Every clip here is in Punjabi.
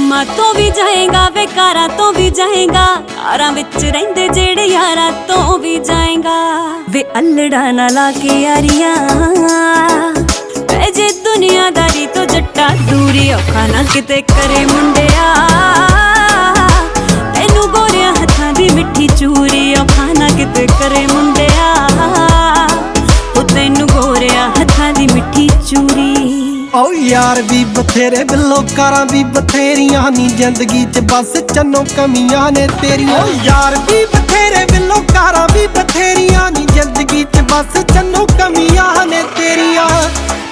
ਕੰਮਾਂ ਤੋਂ ਵੀ ਜਾਏਗਾ ਵੇ ਕਾਰਾਂ ਤੋਂ ਵੀ ਜਾਏਗਾ ਕਾਰਾਂ ਵਿੱਚ ਰਹਿੰਦੇ ਜਿਹੜੇ ਯਾਰਾਂ ਤੋਂ ਵੀ ਜਾਏਗਾ। ਵੇ ਅਲੜਾ ਨਾ ਲਾ ਕੇ ਯਾਰੀਆਂ ਜੇ ਦੁਨੀਆਦਾਰੀ ਤੋਂ ਜੱਟਾ ਦੂਰੀ, ਔਖਾ ਨਾ ਕਿਤੇ ਕਰੇ ਮੁੰਡਿਆ। ਤੈਨੂੰ ਗੋਰਿਆਂ ਹੱਥਾਂ ਦੀ ਮਿੱਠੀ ਚੂਰੀ, ਔਖਾ ਨਾ ਕਿਤੇ ਕਰੇ ਮੁੰਡਿਆ। ਉਹ ਤੈਨੂੰ ਗੋਰਿਆਂ ਹੱਥਾਂ ਦੀ ਮਿੱਠੀ ਚੂਰੀ। ਓ ਯਾਰ ਵੀ ਬਥੇਰੇ ਬਿੱਲੋ ਕਾਰਾਂ ਵੀ ਬਥੇਰੀਆਂ ਨੀ, ਜ਼ਿੰਦਗੀ 'ਚ ਬਸ ਚੰਨੋ ਕਮੀਆਂ ਨੇ ਤੇਰੀਆਂ। ਯਾਰ ਵੀ ਬਥੇਰੇ ਬਿੱਲੋ ਕਾਰਾਂ ਵੀ ਬਥੇਰੀਆਂ ਨੀ, ਜ਼ਿੰਦਗੀ 'ਚ ਬਸ ਚੰਨੋ ਕਮੀਆਂ ਨੇ ਤੇਰੀਆਂ।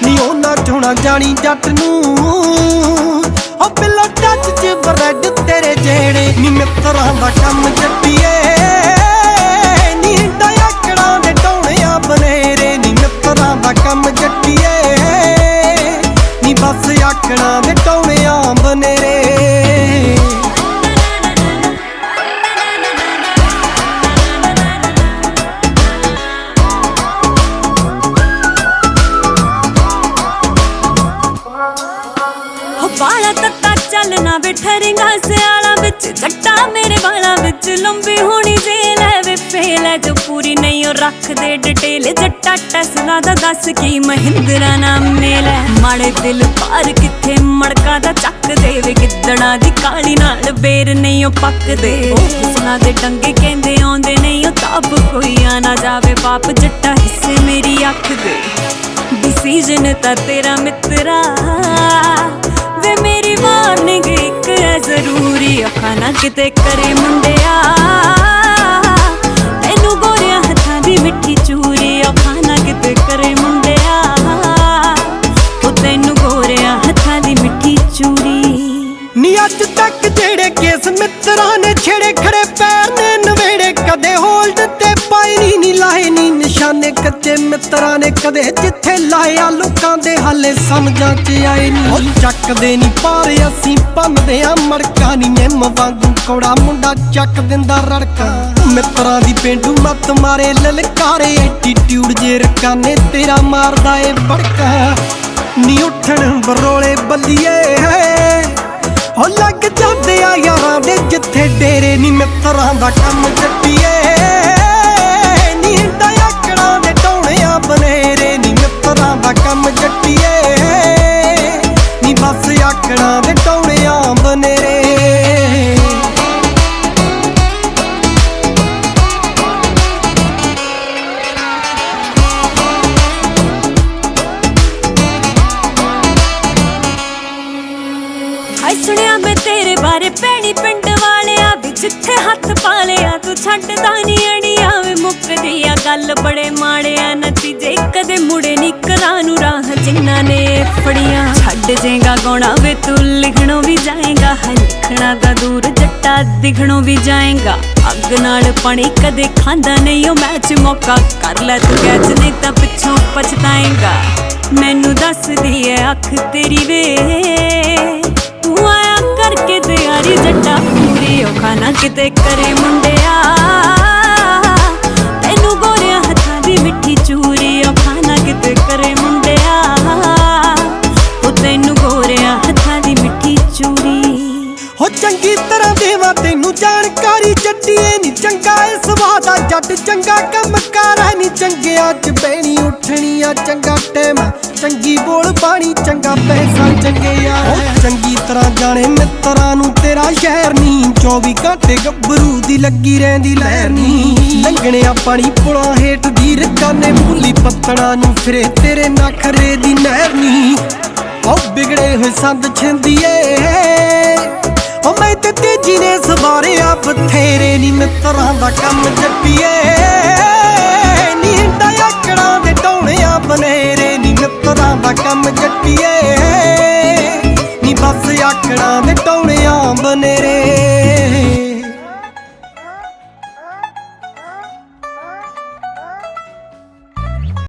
ਨੀ ਉਹਨਾਂ ਚੋਣਾ ਜਾਣੀ ਜੱਟ ਨੂੰ। ਓ ਬਿੱਲੋ ਟੱਚ 'ਚ ਬਰੈਡ ਤੇਰੇ ਜਿਹੜੇ ਨੀ ਮਿੱਤਰਾਂ ਦਾ ਕੰਮ ਜੱਟੀਏ ਬਸ ਆਕੜਾਂ ਦੇ ਟੋਣਿਆਂ ਬਨੇਰੇ। ਹੋ ਬਾਲਾ ਤੱਤਾ ਚੱਲਣਾ ਬਿਠਰੇਗਾ ਸਿਆਲਾ ਵਿੱਚ। ਜੱਟਾ ਮੇਰੇ ਬਾਲਾ ਵਿੱਚ ਲੰਬੀ ਹੋਣੀ ਜੇਲ ਹੈ ਵੇ ਫੇਲ ਹੈ ਜੋ ਪੂਰੀ ਨਹੀਂ ਉਹ ਰੱਖਦੇ ਡਿਟੇਲ। ਜੱਟਾ ਟੈਸਲਾ ਦਾ ਦੱਸ ਕੀ ਮਹਿੰਦਰਾ ਨਾਮ ਮੇਲ ਹੈ। ਮਾੜੇ ਦਿਲ ਪਾਰ ਕਿੱਥੇ ਮੜਕਾ ਦਾ ਚੱਕ ਦੇਵੇ। ਗਿੱਦੜਾਂ ਦੀ ਕਾਲੀ ਨਾਲ ਬੇਰ ਨਹੀਂ ਉਹ ਪੱਕਦੇ। ਉਹ ਦੇ ਡੰਗੇ ਕਹਿੰਦੇ ਆਉਂਦੇ ਨਹੀਂ ਉਹ ਤਾਪ ਕੋਈ ਆ ਨਾ ਜਾਵੇ। ਪਾਪ ਜੱਟਾ ਹਿੱਸੇ ਮੇਰੀ ਅੱਖ ਦੇ। ਡਿਸੀਜਨ ਤਾਂ ਤੇਰਾ ਮਿੱਤਰਾ। ਜ਼ਰੂਰੀ ਅੱਖਾਂ ਨਾ ਕਿਤੇ ਕਰੇ ਮੁੰਡਿਆ। ਤੈਨੂੰ ਗੋਰਿਆਂ ਹੱਥਾਂ ਦੀ ਮਿੱਠੀ ਚੂਰੀ ਅੱਖਾਂ ਨਾ ਕਿਤੇ ਕਰੇ ਮੁੰਡਿਆ। ਉਹ ਤੈਨੂੰ ਗੋਰਿਆਂ ਹੱਥਾਂ ਦੀ ਮਿੱਠੀ ਚੂਰੀ। ਨੀ ਅੱਜ ਤੱਕ ਜਿਹੜੇ ਕੇਸ ਮਿੱਤਰਾਂ ਨੇ ਛੇੜੇ ਖੜੇ ਪੈ ਨਿਸ਼ਾਨੇ ਕੱਚੇ ਮਿੱਤਰਾਂ ਨੇ ਕਦੇ ਜਿੱਥੇ ਲਾਇਆ ਲੋਕਾਂ ਦੇ ਹਾਲੇ ਸਮਝਾਂ ਚ ਆਏ ਨੀ। ਉਹ ਚੱਕਦੇ ਨੀ ਪਾਰ, ਅਸੀਂ ਪੰਨਦੇ ਆ, ਮੜਕਾ ਨੀ ਨਿੰਮ ਵਾਂਗੂ ਕੋੜਾ ਮੁੰਡਾ ਚੱਕ ਦਿੰਦਾ ਰੜਕਾ। ਮਿੱਤਰਾਂ ਦੀ ਪੇਂਡੂ ਮੱਤ ਮਾਰੇ, ਲਲਕਾਰੇ ਐਟੀਟਿਊਡ ਜੇ ਰਕਾਨੇ, ਤੇਰਾ ਮਾਰਦਾ ਏ ਬੜਕਾ ਨੀ ਉੱਠਣ ਬਰੋਲੇ ਬੱਲੀਏ। ਹੋ ਲੱਗ ਜਾਂਦੇ ਆ ਯਾਰਾਂ ਦੇ, ਜਿੱਥੇ ਡੇਰੇ ਨੀ ਮਿੱਤਰਾਂ ਦਾ ਕੰਮ ਜੱਟੀਏ। ਬਸ ਆਕੜਾਂ ਬਨੇਰੇ। ਹਾਏ ਸੁਣਿਆ ਮੈਂ ਤੇਰੇ ਬਾਰੇ ਪੈਣੀ ਪਿੰਡ ਵਾਲਿਆਂ ਵੀ ਜਿੱਥੇ ਹੱਥ ਪਾ ਲਿਆ, ਤੂੰ ਛੱਡਦਾ ਨਹੀਂ ਅੜੀਆਂ, ਵੇ ਮੁੱਕਦੀ ਆ ਗੱਲ ਬੜੇ ਮਾਣ ਜਿਨ੍ਹਾਂ ਨੇ ਫੜੀਆਂ, ਛੱਡ ਜੇਗਾ ਗਾਉਣਾ ਵੇ, ਤੂੰ ਲਿਖਣੋਂ ਵੀ ਜਾਏਗਾ ਲਿਖਣਾ ਦਾ ਦੂਰ ਜੱਟਾ ਦਿਖਣੋਂ ਵੀ ਜਾਏਗਾ। ਅੱਗ ਨਾਲ ਪਾਣੀ ਕਦੇ ਖਾਂਦਾ ਨਹੀਂ, ਉਹ ਮੈਚ ਮੌਕਾ ਕਰ ਲੈ ਤੂੰ ਕੈਚ, ਨਹੀਂ ਤਾਂ ਪਿੱਛੋਂ ਪਛਤਾਏਗਾ। ਮੈਨੂੰ ਦੱਸਦੀ ਐ ਅੱਖ ਤੇਰੀ ਵੇ। ਤੂੰ ਆਇਆ ਕਰਕੇ ਤਿਆਰੀ ਜੱਟਾ, ਪੂਰੀ ਔਖਾ ਨਾ ਕਿਤੇ ਕਰੇ ਮੁੰਡਿਆ। ਚੰਗੀ ਤਰ੍ਹਾਂ ਦੇਵਾ ਤੈਨੂੰ ਜਾਣਕਾਰੀ ਜੱਟੀਏ ਨੀ ਚੰਗਾ ਏ ਦਾ ਜੱਟ ਚੰਗਾ, ਕੰਮ ਕਰ ਹੈ ਚੰਗਿਆਂ ਚ ਬਹਿਣੀ ਉੱਠਣੀ ਆ ਚੰਗਾ ਟਾਈਮ ਚੰਗੀ ਬੋਲ ਬਾਣੀ, ਚੰਗਾ ਪੈਸਾ ਚੰਗੇ ਯਾਰ। ਚੰਗੀ ਤਰ੍ਹਾਂ ਜਾਣੇ ਮਿੱਤਰਾਂ ਨੂੰ, ਤੇਰਾ ਸ਼ਹਿਰ ਨੀ। 24 ਘੰਟੇ ਗੱਭਰੂ ਦੀ ਲੱਗੀ ਰਹਿੰਦੀ ਲਹਿਰ ਨੀ। ਲੰਘਣਿਆ ਪਾਣੀ ਪੁਲਾਂ ਹੇਠ ਦੀ ਰਕਾਨੇ ਭੁੱਲੀ ਪੱਤਣਾ ਨੂੰ ਫਿਰੇ ਤੇਰੇ ਨਖਰੇ ਦੀ ਨਹਿਰ ਨੀ। ਉਹ ਬਿਗੜੇ ਹੋਏ ਸੰਦ ਛਿੰਦੀਏ। ਉਹ ਮੈਂ ਤੇ ਤੇਜੀ ਨੇ ਸਵਾਰਿਆ ਬਥੇਰੇ ਨੀ ਮਿੱਤਰਾਂ ਦਾ ਕੰਮ ਜੱਟੀਏ ਨੀ ਆਕੜਾਂ ਦੇ ਟੋਣਿਆਂ ਬਨੇਰੇ ਨੀ ਮਿੱਤਰਾਂ ਦਾ ਕੰਮ ਜੱਟੀਏ ਨੀ ਬਸ ਆਕੜਾਂ ਦੇ ਟੋਣਿਆਂ ਬਨੇਰੇ।